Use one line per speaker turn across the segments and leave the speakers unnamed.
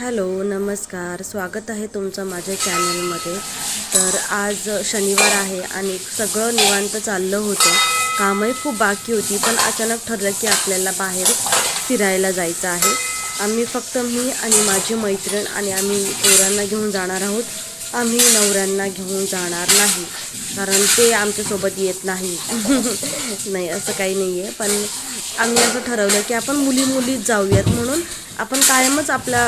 Hello नमस्कार. स्वागत आहे तुमचं माझ्या चॅनलमध्ये. तर आज शनिवार आहे आणि सगळं निवांत चाललं होतं. कामही खूप बाकी होती पण अचानक ठरलं की आपल्याला बाहेर फिरायला जायचं आहे. आम्ही फक्त मी आणि माझी मैत्रीण आणि आम्ही पोरांना घेऊन जाणार आहोत. आम्ही नवऱ्यांना घेऊन जाणार नाही. कारण ते आमच्यासोबत येत नाही. नाही असं काही नाही आहे पण आम्ही असं ठरवलं की आपण मुली मुलीच जाऊयात म्हणून आपण कायमच आपल्या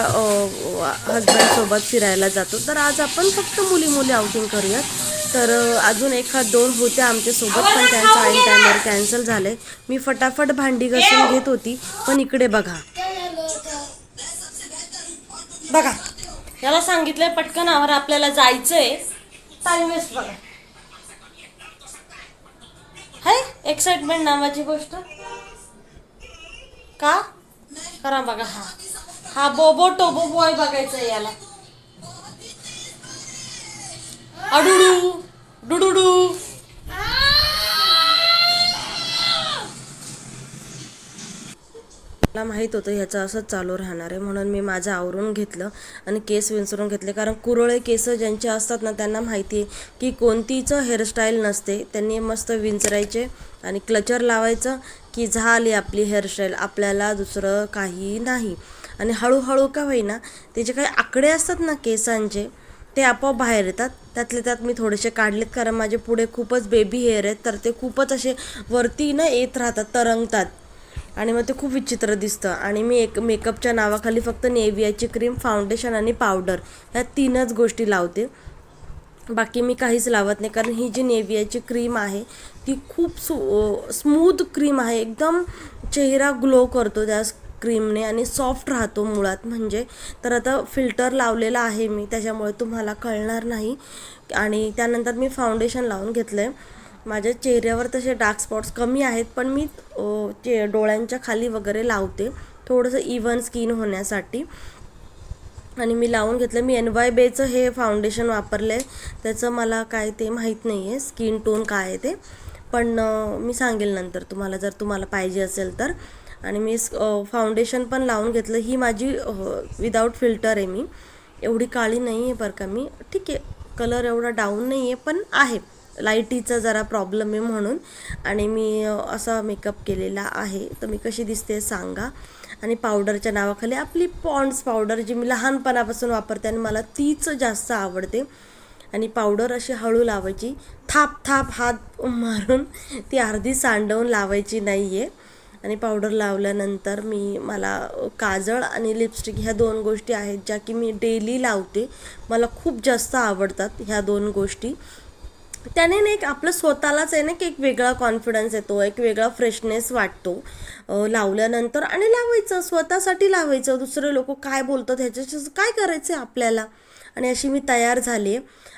हजबंडसोबत फिरायला जातो. तर आज आपण फक्त मुली मुली आउटिंग करूयात. तर अजून एखाद दोन होते आमच्यासोबत पण त्यांचं ऐन टायमावर कॅन्सल झाले मी फटाफट भांडी घासून घेत होती पण इकडे बघा. बघा. याला सांगितलंय पटकन आवर आपल्याला जायचंय. टाइम वेस्ट बघा. हाय एक्साइटमेंट नावाची गोष्ट. का? करा बघा हा. हा बोबो टोबो बॉय बघायचा याला. अडुडू डुडुडू. मला माहीत होतं ह्याचं असंच चालू राहणार आहे. म्हणून मी माझं आवरून घेतलं आणि केस विंचरून घेतले. कारण कुरळे केस ज्यांचे असतात ना त्यांना माहिती आहे की कोणतीच हेअरस्टाईल नसते. त्यांनी मस्त विंचरायचे आणि क्लचर लावायचं की झाली आपली हेअरस्टाईल आपल्याला दुसरं काही नाही. आणि हळूहळू का होईना ते जे काही आकडे असतात ना केसांचे ते आपोआप बाहेर येतात. त्यातले त्यात मी थोडेसे काढलेत कारण माझे पुढे खूपच बेबी हेअर आहेत तर ते खूपच असे वरती ना येत राहतात तरंगतात. आणि मग ते खूप विचित्र दिसतं. आणि मी एक मेकअपच्या नावाखाली फक्त नेवियाची क्रीम फाउंडेशन आणि पावडर ह्या तीनच गोष्टी लावते. बाकी मी काहीच लावत नाही. कारण ही जी नेवियाची क्रीम आहे ती खूप सु स्मूथ क्रीम आहे. एकदम चेहरा ग्लो करतो त्या क्रीमने आणि सॉफ्ट राहतो मुळात. म्हणजे तर आता फिल्टर लावलेला आहे मी त्याच्यामुळे तुम्हाला कळणार नाही. आणि त्यानंतर मी फाउंडेशन लावून घेतलं आहे माझ्या चेहऱ्यावर तसे डार्क स्पॉट्स कमी आहेत पण मी चे डोळ्यांच्या खाली वगैरे लावते थोडंसं इवन स्किन होण्यासाठी. आणि मी लावून घेतलं. मी एन वाय बेचं हे फाउंडेशन वापरलं आहे त्याचं मला काय ते माहीत नाही आहे स्किन टोन काय आहे ते. पण मी सांगेल नंतर तुम्हाला जर तुम्हाला पाहिजे असेल तर. आणि मी फाउंडेशन पण लावून घेतलं. ही माझी विदाऊट फिल्टर आहे मी. एवढी काळी नाही आहे बरं का मी. ठीक आहे. कलर एवढा डाऊन नाही आहे पण आहे. लाईटीचा जरा प्रॉब्लेम आहे म्हणून आणि मी असा मेकअप केलेला आहे. तर मी कशी दिसते सांगा. आणि पावडरच्या नावाखाली आपली पॉन्ड्स पावडर जी मी लहानपणापासून वापरते आणि मला तीच जास्त आवडते. आणि पावडर अशी हळू लावायची. थाप थाप हात मारून ती अर्धी सांडवून लावायची नाही आहे आणि पावडर लावल्यानंतर मी मला काजळ आणि लिपस्टिक ह्या दोन गोष्टी आहेत ज्या की मी डेली लावते. मला खूप जास्त आवडतात ह्या दोन गोष्टी. त्याने ना एक आपलं स्वतःलाच आहे ना की एक वेगळा कॉन्फिडन्स येतो एक वेगळा फ्रेशनेस वाटतो. लावल्यानंतर आणि लावायचं स्वतःसाठी लावायचं. दुसरे लोक काय बोलतात ह्याच्याशी काय करायचं आहे आपल्याला? आणि अशी मी तयार झाली.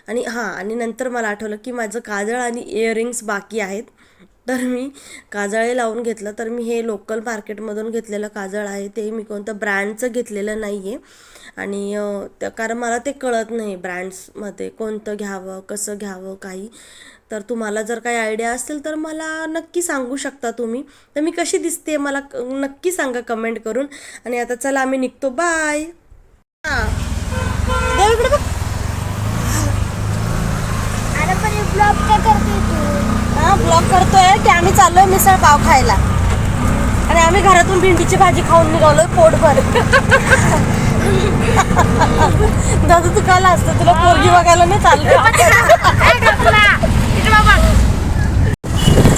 आणि हां आणि नंतर मला आठवलं की माझं काजळ आणि इयरिंग्स बाकी आहेत. तर मी काजळे लावून घेतलं. तर मी हे लोकल मार्केटमधून घेतलेलं काजळ आहे. ते मी कोणतं ब्रँडचं घेतलेलं नाही आहे आणि त्या कारण मला ते कळत नाही ब्रँड्समध्ये कोणतं घ्यावं कसं घ्यावं काही. तर तुम्हाला जर काही आयडिया असेल तर मला नक्की सांगू शकता तुम्ही. तर मी कशी दिसते मला नक्की सांगा कमेंट करून. आणि आता चला आम्ही निघतो. बाय हां देव इकडे बघ
अरे पण हे ब्लॉग काय करते तू
हा ब्लॉग करतोय की आम्ही चाललोय मिसळ पाव खायला. आणि आम्ही घरातून भेंडीची भाजी खाऊन निघालोय पोटभर. दादा तू काल असतं तुला पोरगी बघायला नाही चाललं.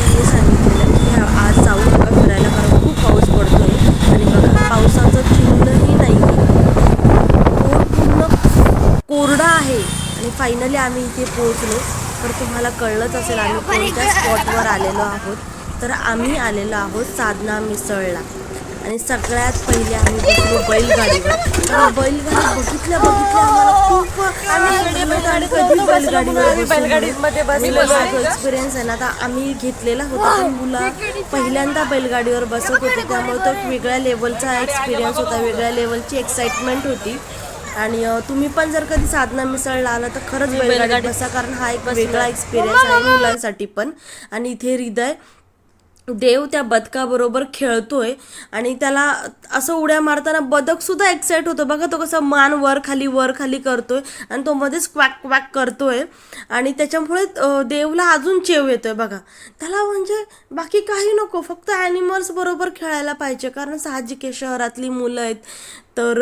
मी सांगितलेलं की ह्या- आज जाऊ नका फिरायला कारण खूप पाऊस पडतोय. आणि बघा पावसाचं चिन्हही नाही पूर्ण कोरडा आहे. आणि फायनली आम्ही इथे पोहोचलो. तर तुम्हाला कळलंच असेल आम्ही कोणत्या स्पॉटवर आलेलो आहोत. तर आम्ही आलेलो आहोत साधना मिसळला. आणि सगळ्यात पहिले आम्ही बसलो बैलगाडीवर. आणि बैलगाडी बघितल्या बघितल्या आम्हाला खूप आम्ही कधी बैलगाडीवर बैलगाडीमध्ये एक्सपिरियन्स आहे ना आता आम्ही घेतलेला होता. पण मुलं पहिल्यांदा बैलगाडीवर बसत होते त्यामुळे तो वेगळ्या लेवलचा एक्सपिरियन्स होता वेगळ्या लेवलची एक्साइटमेंट होती. आणि तुम्ही पण जर कधी साधना मिसळला आला तर खरंच बैलगाडीत बसा कारण हा एक वेगळा एक्सपिरियन्स आहे मुलांसाठी पण. आणि इथे हृदय देव त्या बदकाबरोबर खेळतोय. आणि त्याला असं उड्या मारताना बदक सुद्धा एक्साइट होतो. बघा तो कसं मान वर खाली वर खाली करतोय आणि तो मध्येच क्वॅक क्वॅक करतोय. आणि त्याच्यामुळे देवला अजून चेव येतोय बघा. त्याला म्हणजे बाकी काही नको. फक्त ॲनिमल्स बरोबर खेळायला पाहिजे. कारण साहजिक आहे. शहरातली मुलं आहेत. तर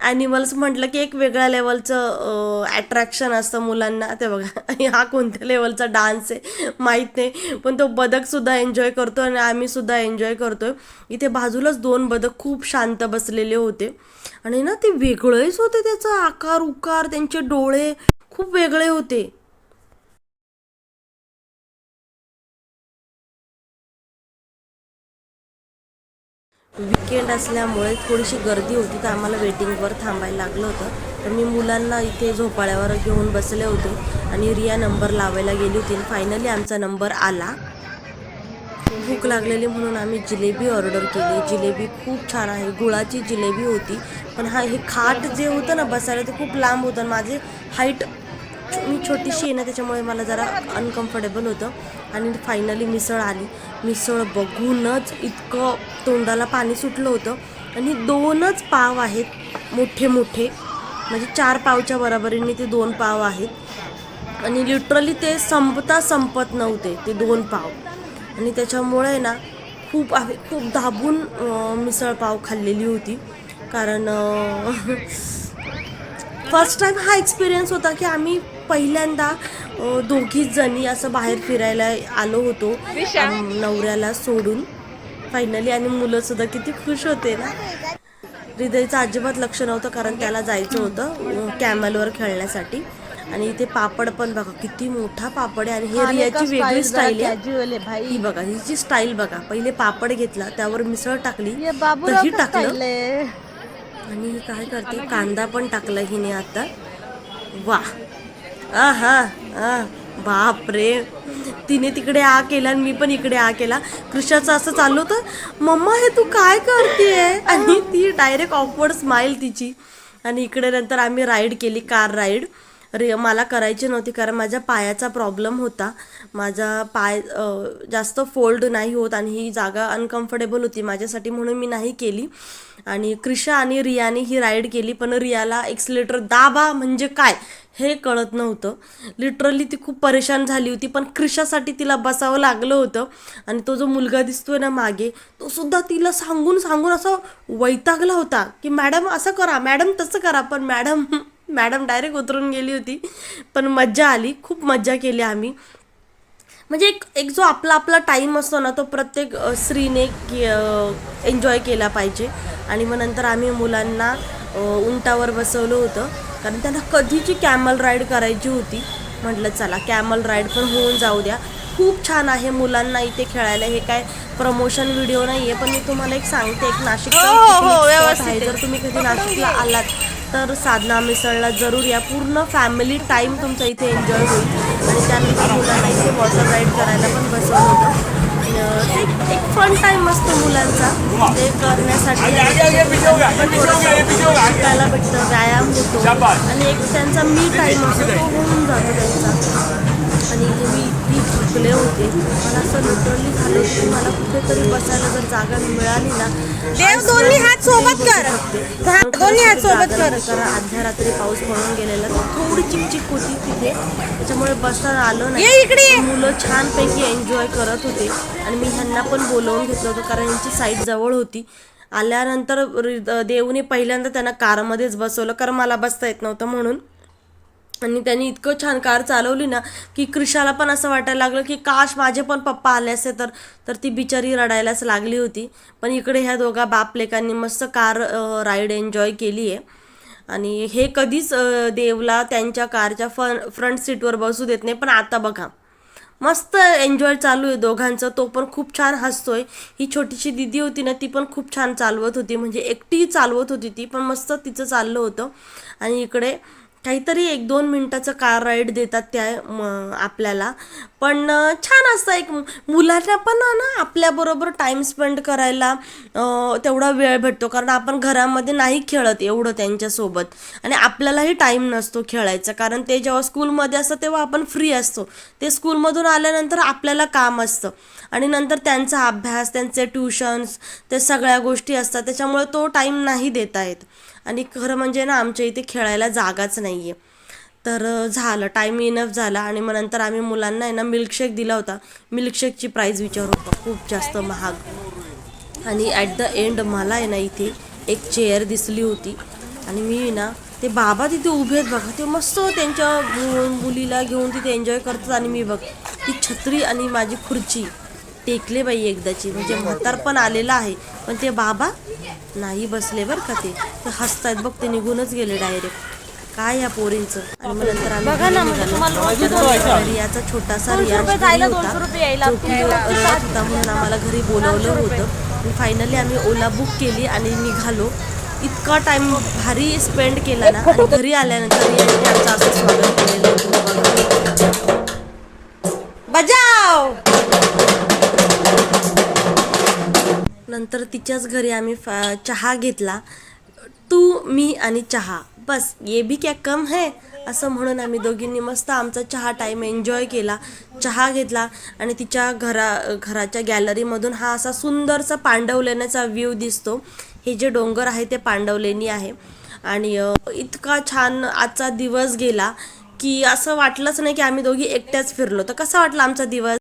ॲनिमल्स म्हटलं की एक वेगळ्या लेवलचं ॲट्रॅक्शन असतं मुलांना. ते बघा आणि हा कोणत्या लेवलचा डान्स आहे माहीत नाही. पण तो बदकसुद्धा एन्जॉय करतो आणि आम्हीसुद्धा एन्जॉय करतोय. इथे बाजूलाच दोन बदक खूप शांत बसलेले होते. आणि ना ते वेगळेच होते त्याचा आकार उकार त्यांचे डोळे खूप वेगळे होते. विकेंड असल्यामुळे थोडीशी गर्दी होती तर आम्हाला वेटिंगवर थांबायला लागलं होतं. तर मी मुलांना इथे झोपाळ्यावर घेऊन बसले होते आणि रिया नंबर लावायला गेली होती. आणि फायनली आमचा नंबर आला. भूक लागलेली म्हणून आम्ही जिलेबी ऑर्डर केली. जिलेबी खूप छान आहे. गुळाची जिलेबी होती. पण हा हे खाट जे होतं ना बसायला ते खूप लांब होतं आणि माझे हाईट मी छोटीशी आहे ना त्याच्यामुळे मला जरा अनकम्फर्टेबल होतं. आणि फायनली मिसळ आली. मिसळ बघूनच इतकं तोंडाला पाणी सुटलं होतं. आणि दोनच पाव आहेत मोठे मोठे. म्हणजे चार पावच्या बरोबरीने ते दोन पाव आहेत. आणि लिटरली ते संपता संपत नव्हते ते दोन पाव. आणि त्याच्यामुळे ना खूप आहे खूप दाबून मिसळ पाव खाल्लेली होती. कारण फर्स्ट टाइम हा एक्सपिरियन्स होता की आम्ही पहिल्यांदा दोघीच जणी असं बाहेर फिरायला आलो होतो. नवऱ्याला सोडून. फायनली आणि मुलं सुद्धा किती खुश होते ना. हृदयचं अजिबात लक्ष नव्हतं कारण त्याला जायचं होतं कॅमलवर खेळण्यासाठी. आणि इथे पापड पण बघा किती मोठा पापड आहे. आणि हे रियाची वेगळी स्टाईल आहे. ही बघा हिची स्टाईल बघा पहिले पापड घेतला त्यावर मिसळ टाकली दही टाकलं. आणि काय करते कांदा पण टाकला हिने आता. वा आ हा आ बाप रे तिने तिकडे आ केला आणि मी पण इकडे आ केला. कृषाचं असं चाललं होतं मम्मा हे तू काय करते आणि ती डायरेक्ट ऑफवर्ड स्माईल तिची. आणि इकडे नंतर आम्ही राईड केली कार राईड रे मला करायची नव्हती कारण माझ्या पायाचा प्रॉब्लेम होता. माझा पाय जास्त फोल्ड नाही होत आणि ही जागा अनकम्फर्टेबल होती माझ्यासाठी म्हणून मी नाही केली. आणि क्रिशा आणि रियाने ही राईड केली पण रियाला एक्सलेटर दाबा म्हणजे काय हे कळत नव्हतं. लिटरली ती खूप परेशान झाली होती पण क्रिशासाठी तिला बसावं लागलं होतं. आणि तो जो मुलगा दिसतोय ना मागे तो सुद्धा तिला सांगून सांगून असं वैतागला होता की मॅडम असं करा मॅडम तसं करा पण मॅडम मॅडम डायरेक्ट उतरून गेली होती. पण मज्जा आली खूप मज्जा केली आम्ही. म्हणजे एक एक जो आपला आपला टाईम असतो ना तो प्रत्येक स्त्रीने एन्जॉय केला पाहिजे. आणि मग नंतर आम्ही मुलांना उंटावर बसवलं होतं. कारण त्यांना कधीची कॅमल राईड करायची होती. म्हटलं चला कॅमल राईड पण होऊन जाऊ द्या. खूप छान आहे मुलांना इथे खेळायला. हे काय प्रमोशन व्हिडिओ नाही आहे पण मी तुम्हाला एक सांगते. एक नाशिक आहे. जर तुम्ही कधी नाशिकला आलात तर साधना मिसळला जरूर या. पूर्ण फॅमिली टाईम तुमचा इथे एन्जॉय होईल. आणि त्यानंतर मुलांना इथे वॉटर राईड करायला पण बसवलं होतं. ते एक- एक फन टाईम असतो मुलांचा. ते करण्यासाठी शिकायला भेटतं व्यायाम होतो. आणि एक त्यांचा मी टाईम असतो तो होऊन जातो त्यांचा. आणि इथे मी इतकी थकले होते. मला असं लिटरली झालं की मला कुठेतरी बसायला जर जागा मिळाली ना
देव दोन्ही हात सोबत कर. दोन्ही हात सोबत कर.
कारण अर्ध्या रात्री पाऊस पडून गेलेला. तर थोडी चिकचिक होती तिथे. त्याच्यामुळे बसता आलं नाही.
ये इकडे.
मुलं छानपैकी एन्जॉय करत होते. आणि मी ह्यांना पण बोलवून घेतलं होतं कारण यांची साईड जवळ होती. आल्यानंतर देवने पहिल्यांदा त्यांना कारमध्येच बसवलं कारण मला बसता येत नव्हतं म्हणून. आणि त्यांनी इतकं छान कार चालवली ना की क्रिशाला पण असं वाटायला लागलं की काश माझे पण पप्पा आले असते तर तर ती बिचारी रडायलाच लागली होती. पण इकडे ह्या दोघा बाप लेकांनी मस्त कार राईड एन्जॉय केली आहे. आणि हे कधीच देवला त्यांच्या कारच्या फ फ्रंट सीटवर बसू देत नाही. पण आता बघा मस्त एन्जॉय चालू आहे दोघांचं. तो पण खूप छान हसतोय. ही छोटीशी दिदी होती ना ती पण खूप छान चालवत होती. म्हणजे एकटी चालवत होती ती पण मस्त तिचं चाललं होतं. आणि इकडे काहीतरी एक दोन मिनटाचं कार राईड देतात त्या आपल्याला. पण छान असतं एक मुलांना पण ना आपल्याबरोबर टाईम स्पेंड करायला तेवढा वेळ भेटतो. कारण आपण घरामध्ये नाही खेळत एवढं त्यांच्यासोबत आणि आपल्यालाही टाईम नसतो खेळायचा. कारण ते जेव्हा स्कूलमध्ये असतं तेव्हा आपण फ्री असतो. ते स्कूलमधून आल्यानंतर आपल्याला काम असतं. आणि नंतर त्यांचा अभ्यास त्यांचे ट्युशन्स ते सगळ्या गोष्टी असतात. त्याच्यामुळे तो टाईम नाही देता येत. आणि खरं म्हणजे ना आमच्या इथे खेळायला जागाच नाही आहे तर झालं. टाईम इनफ झाला आणि मग नंतर आम्ही मुलांना आहे ना मिल्कशेक दिला होता. मिल्कशेकची प्राईज विचारू नका खूप जास्त महाग. आणि ॲट द एंड मला आहे ना इथे एक चेअर दिसली होती. आणि मी ना ते बाबा तिथे उभे आहेत बघा. ते मस्त त्यांच्या मुलीला घेऊन तिथे एन्जॉय करतात आणि मी बघ. ती छत्री आणि माझी खुर्ची. टेकले बाई एकदाची म्हणजे म्हातार पण आलेलं आहे. पण ते बाबा नाही बसले बरं का ते. हसतायत बघ ते निघूनच गेले डायरेक्ट काय या पोरींचं? आणि मग नंतर आम्ही रियाचा छोटासा रियाज होता म्हणून आम्हाला घरी बोलवलं होतं. फायनली आम्ही ओला बुक केली आणि निघालो. इतका टाइम भारी स्पेंड केला ना. आणि घरी आल्यानंतर आमचं असं स्वागत केलेलं होतं. नंतर तिच्याच घरी आम्ही फा- चहा घेतला. तू मी आणि चहा. बस ये भी क्या कम है? असं म्हणून आम्ही दोघींनी मस्त आमचा चहा टाईम एन्जॉय केला. चहा घेतला आणि तिच्या घरा घराच्या गॅलरीमधून हा असा सुंदरसा पांडवलेण्याचा व्ह्यू दिसतो. हे जे डोंगर आहे ते पांडवलेणी आहे. आणि इतका छान आजचा दिवस गेला की असं वाटलंच नाही की आम्ही दोघी एकट्याच फिरलो. तर कसा वाटला आमचा दिवस?